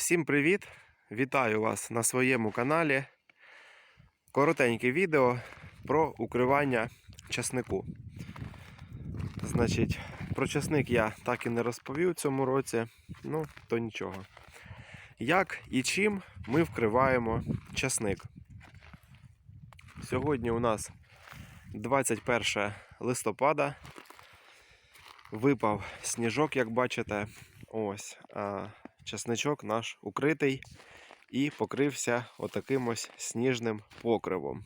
Всім привіт! Вітаю вас на своєму каналі. Коротеньке відео про укривання часнику. Значить, про часник я так і не розповів цьому році, ну, то нічого. Як і чим ми вкриваємо часник? Сьогодні у нас 21 листопада. Випав сніжок, як бачите. Ось. Часничок наш укритий і покрився отаким ось сніжним покривом.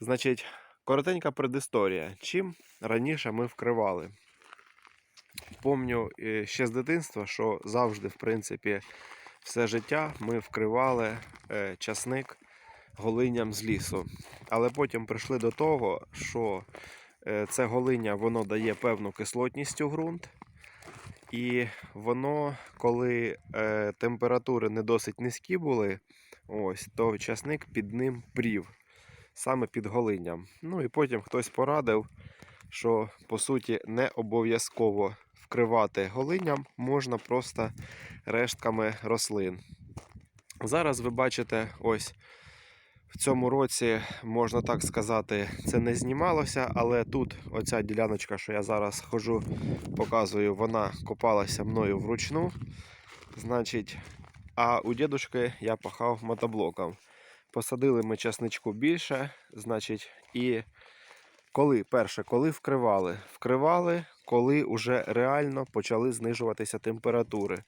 Значить, коротенька предісторія. Чим раніше ми вкривали? Помню е, ще з дитинства, що завжди, в принципі, все життя ми вкривали е, часник голинням з лісу. Але потім прийшли до того, що е, це голиння воно дає певну кислотність у ґрунт. І воно, коли е, температури не досить низькі були, ось, то часник під ним прів, саме під голинням. Ну і потім хтось порадив, що по суті не обов'язково вкривати голинням, можна просто рештками рослин. Зараз ви бачите, ось в цьому році, можна так сказати, це не знімалося, але тут оця діляночка, що я зараз хожу, показую, вона копалася мною вручну. Значить, а у дідушки я пахав мотоблоком. Посадили ми часничку більше, значить, і коли, перше, коли вкривали? Вкривали, коли вже реально почали знижуватися температури.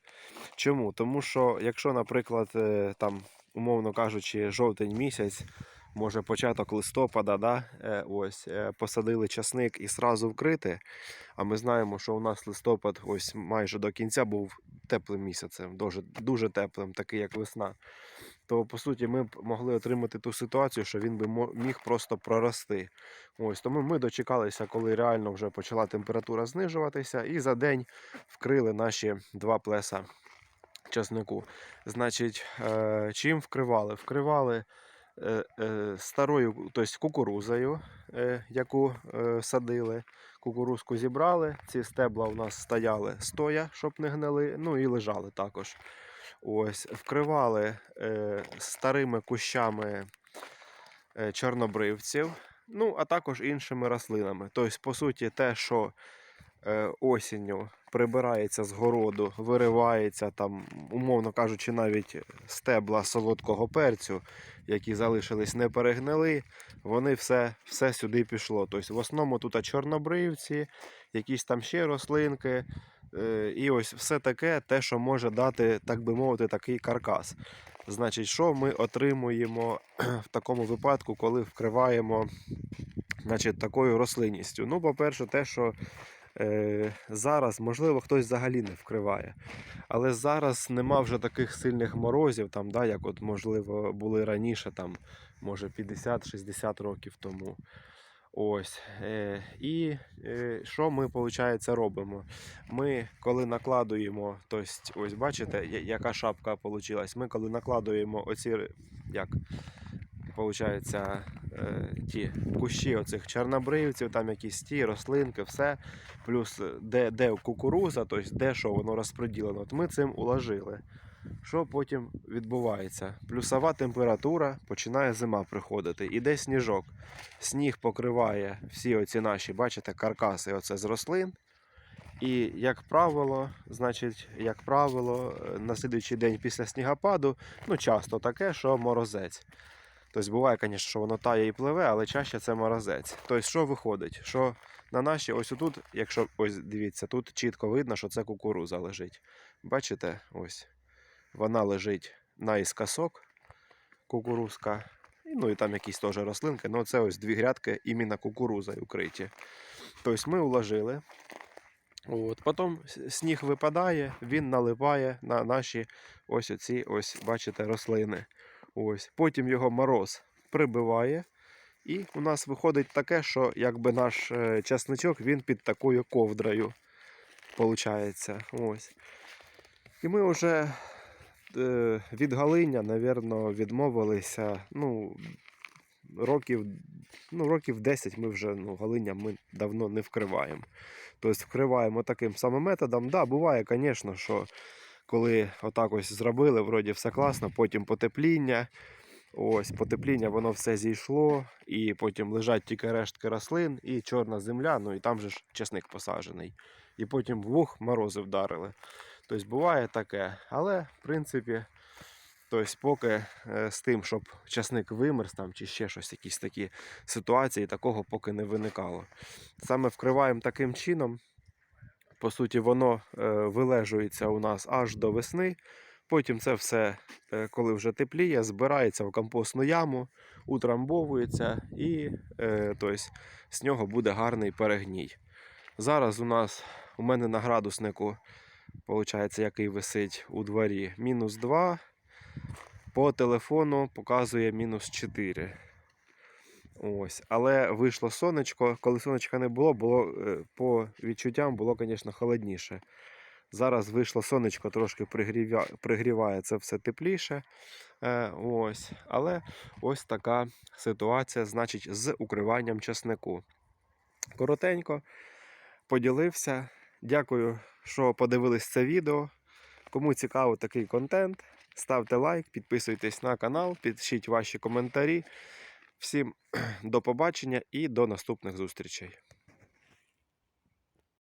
Чому? Тому що, якщо, наприклад, е, там, умовно кажучи, жовтень місяць, може початок листопада, да, е, ось, е, посадили часник і сразу вкрити. А ми знаємо, що у нас листопад ось майже до кінця був теплим місяцем, дуже, дуже теплим, такий як весна. То по суті ми б могли отримати ту ситуацію, що він би міг просто прорости. Ось тому ми дочекалися, коли реально вже почала температура знижуватися, і за день вкрили наші два плеса часнику. Значить, е, чим вкривали? Вкривали е, е, старою, тобто кукурузою, яку садили. Кукурузку зібрали, ці стебла у нас стояли стоя, щоб не гнили, ну і лежали також. Ось, вкривали старими кущами чорнобривців, ну, а також іншими рослинами. Тобто, по суті, те, що осінню прибирається з городу, виривається там, умовно кажучи, навіть стебла солодкого перцю, які залишились не перегнили, вони все, все сюди пішло. Тобто, в основному тут чорнобривці, якісь там ще рослинки. Е, І ось все таке, те, що може дати, так би мовити, такий каркас. Значить, що ми отримуємо в такому випадку, коли вкриваємо значить, такою рослинністю? Ну, по-перше, те, що зараз, можливо, хтось взагалі не вкриває. Але зараз нема вже таких сильних морозів, там, да, як от, можливо, були раніше, там, може 50-60 років тому. Ось. Е, і е, що ми, виходить, робимо? Ми, коли накладуємо, тобто, ось бачите, яка шапка вийшла. Ми коли накладуємо оці, як, виходить, е, ті кущі оцих чорнобривців, там якісь ті рослинки, все. Плюс де, де кукуруза, тобто де що воно розподілено. От ми цим уложили. Що потім відбувається? Плюсова температура, починає зима приходити. Іде сніжок. Сніг покриває всі оці наші, бачите, каркаси оце з рослин. І, як правило, значить, як правило, е, на слідуючий день після снігопаду, ну, часто таке, що морозець. Тобто буває, звісно, що воно тає і пливе, але чаще це морозець. Тобто, що виходить? Що на наші, ось тут, якщо ось дивіться, тут чітко видно, що це кукуруза лежить. Бачите, ось вона лежить наіскосок, кукурузка. Ну і там якісь теж рослинки. Ну це ось дві грядки іменно кукурузою укриті. Тобто ми уложили. От. Потім сніг випадає, він наливає на наші ось оці, ось, бачите, рослини. Ось. Потім його мороз прибиває. І у нас виходить таке, що якби наш е, часничок він під такою ковдрою. Получається. Ось. І ми вже е, від галиння, напевно, відмовилися. Ну, років, ну, років 10 ми вже ну, галиння ми давно не вкриваємо. Тобто вкриваємо таким самим методом. Да, буває, звісно, що коли отак ось зробили, вроді все класно, потім потепління. Ось потепління, воно все зійшло, і потім лежать тільки рештки рослин і чорна земля, ну і там же ж чесник посаджений. І потім вух морози вдарили. Тобто буває таке. Але, в принципі, тобто, поки е, з тим, щоб часник вимерз там, чи ще щось, якісь такі ситуації, такого поки не виникало. Саме вкриваємо таким чином. По суті, воно е, вилежується у нас аж до весни. Потім це все, е, коли вже тепліє, збирається в компостну яму, утрамбовується і тобто, з нього буде гарний перегній. Зараз у нас у мене на градуснику, виходить, який висить у дворі, мінус 2. По телефону показує мінус 4. Ось. Але вийшло сонечко. Коли сонечка не було, було е, по відчуттям було, звісно, холодніше. Зараз вийшло сонечко, трошки пригрівя... пригріває це все тепліше. Е, ось. Але ось така ситуація, значить, з укриванням часнику. Коротенько поділився. Дякую, що подивились це відео. Кому цікаво такий контент, ставте лайк, підписуйтесь на канал, пишіть ваші коментарі. Всім до побачення і до наступних зустрічей.